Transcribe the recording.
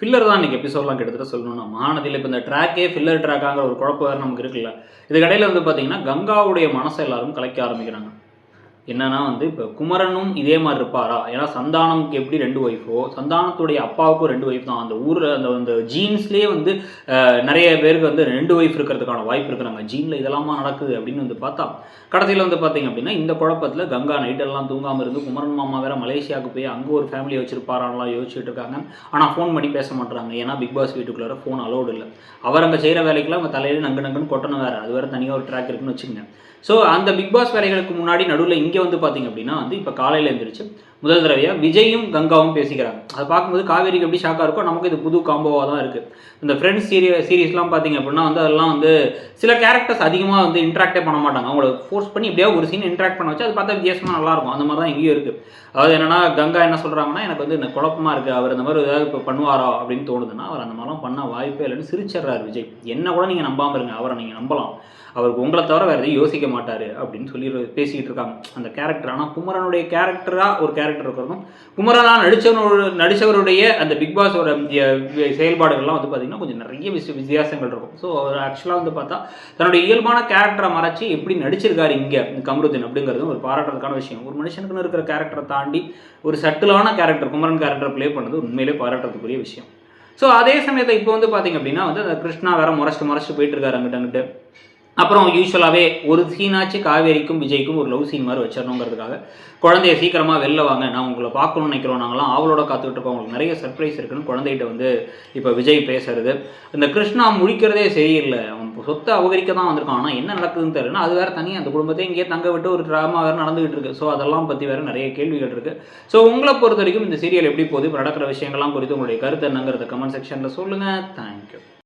Filler தான் இன்றைக்கி எபிசோட்லாம் கிட்டத்தட்ட சொல்லணும்னா. மகாநதியில் இப்போ இந்த ட்ராக்கே ஃபில்லர் ட்ராக்காங்கிற ஒரு குழப்பம் வேறு நமக்கு இருக்குல்ல. இதுக்கடையில் வந்து பார்த்தீங்கன்னா கங்காவுடைய மனசை எல்லாரும் கலைக்க ஆரம்பிக்கிறாங்க. என்னன்னா வந்து இப்போ குமரனும் இதே மாதிரி இருப்பாரா? ஏன்னா சந்தானம்க்கு எப்படி ரெண்டு ஒய்ஃபோ சந்தானத்துடைய அப்பாவுக்கும் ரெண்டு ஒய்ஃப் தான். அந்த ஊரில் அந்த அந்த ஜீன்ஸ்லேயே வந்து நிறைய பேருக்கு வந்து ரெண்டு ஒய்ஃப் இருக்கிறதுக்கான வாய்ப்பு இருக்கிறாங்க. ஜீனில் இதெல்லாமா நடக்குது அப்படின்னு வந்து பார்த்தா கடைசியில் வந்து பார்த்தீங்க அப்படின்னா இந்த குழப்பத்தில் கங்கா நைட்டெல்லாம் தூங்காமல் இருந்து குமரன் மாமா வேற மலேசியாவுக்கு போய் அங்கே ஒரு ஃபேமிலியை வச்சிருப்பாரான்லாம் யோசிச்சுட்டு இருக்காங்க. ஆனால் ஃபோன் பண்ணி பேச மாட்டுறாங்க ஏன்னா பிக் பாஸ் வீட்டுக்குள்ளார ஃபோன் அலோடு இல்லை. அவர் அங்கே செய்கிற வேலைக்கெல்லாம் அவங்க தலையில நங்கு நங்குன்னு கொட்டணும் வேறு. அது வேறு தனியாக ஒரு ட்ராக் இருக்குன்னு வச்சுக்கோங்க. ஸோ அந்த பிக் பாஸ் வேலைகளுக்கு முன்னாடி நடுவில் இங்கே வந்து பார்த்தீங்க அப்படின்னா வந்து இப்போ காலையில் எழுந்திரிச்சு முதல் தடவையாக விஜயும் கங்காவும் பேசிக்கிறாங்க. அதை பார்க்கும்போது காவேரிக்கு எப்படி ஷாக்காக இருக்கோ நமக்கு இது புது காம்போவாக தான் இருக்குது இந்த ஃப்ரெண்ட்ஸ் சீரிய சீரீஸ்லாம் பார்த்தீங்க அப்படின்னா வந்து அதெல்லாம் வந்து சில கேரக்டர்ஸ் அதிகமாக வந்து இன்ட்ராக்டே பண்ண மாட்டாங்க. அவங்கள ஃபோர்ஸ் பண்ணி எப்படியா ஒரு சீன் இன்ட்ராக்ட் பண்ண வச்சு அது பார்த்தா வித்தியாசமாக நல்லாயிருக்கும் அந்த மாதிரி தான் இங்கேயும் இருக்குது அதாவது என்னன்னா கங்கா என்ன சொல்கிறாங்கன்னா எனக்கு வந்து இந்த குழப்பமா இருக்குது அவர் இந்த மாதிரி ஏதாவது இப்போ பண்ணுவாரா அப்படின்னு தோணுதுன்னா அவர் அந்த மாதிரிலாம் பண்ண வாய்ப்பே இல்லைன்னு சிரிச்சிடுறாரு விஜய். என்ன கூட நீங்கள் நம்பாமல் இருங்க. அவரை நீங்கள் நம்பலாம். அவருக்கு உங்களை தவிர வேறு எதையும் யோசிக்க மாட்டார் அப்படின்னு சொல்லி பேசிக்கிட்டு இருக்காங்க. அந்த கேரக்டர் ஆனால் குமரனுடைய கேரக்டராக ஒரு கேரக்டர் இருக்கிறதும் குமரனா நடிச்சவனோட நடித்தவருடைய அந்த பிக் பாஸோட செயல்பாடுகள்லாம் வந்து பார்த்திங்கன்னா கொஞ்சம் நிறைய விஷய வித்தியாசங்கள் இருக்கும். ஸோ அவர் ஆக்சுவலாக வந்து பார்த்தா தன்னுடைய இயல்பான கேரக்டரை மறைச்சி எப்படி நடிச்சிருக்காரு இங்கே கமருதீன் அப்படிங்கிறது ஒரு பாராட்டுறதுக்கான விஷயம். ஒரு மனுஷனுக்குன்னு இருக்கிற கேரக்டரை தாண்டி ஒரு சட்டிலான கேரக்டர் குமரன் கேரக்டர் ப்ளே பண்ணது உண்மையிலே பாராட்டுறதுக்குரிய விஷயம். ஸோ அதே சமயத்தை இப்போ வந்து பார்த்தீங்க அப்படின்னா வந்து கிருஷ்ணா வேற முறைச்சிட்டு முறைச்சிட்டு போயிட்டு இருக்காரு அங்கிட்ட அங்கிட்டு. அப்புறம் யூஸ்வலாகவே ஒரு சீனாச்சு காவேரிக்கும் விஜய்க்கும் ஒரு லவ் சீன் மாதிரி வச்சிடணுங்கிறதுக்காக குழந்தைய சீக்கிரமாக வெளில வாங்க நான் உங்களை பார்க்கணும்னு நினைக்கிறோம். நாங்களாம் அவளோட காத்துக்கிட்டு இருக்கோம். உங்களுக்கு நிறைய சர்ப்ரைஸ் இருக்குன்னு குழந்தைகிட்ட வந்து இப்போ விஜய் பேசுறது. இந்த கிருஷ்ணா முழிக்கிறதே சரியில்லை. அவன் சொத்தை அபகரிக்க தான் வந்திருக்கான். ஆனால் என்ன நடக்குதுன்னு தெரியல அது வேறு தனியாக அந்த குடும்பத்தை இங்கேயே தங்க விட்டு ஒரு ட்ராமா வேறு நடந்துகிட்டு இருக்கு. ஸோ அதெல்லாம் பற்றி வேறு நிறைய கேள்விகள் இருக்கு. ஸோ உங்களை பொறுத்த வரைக்கும் இந்த சீரியல் எப்படி போகுது? இப்போ நடக்கிற விஷயங்கள்லாம் குறித்து உங்களுடைய கருத்து என்னங்கிறத கமெண்ட் செக்ஷனில் சொல்லுங்கள் தேங்க்யூ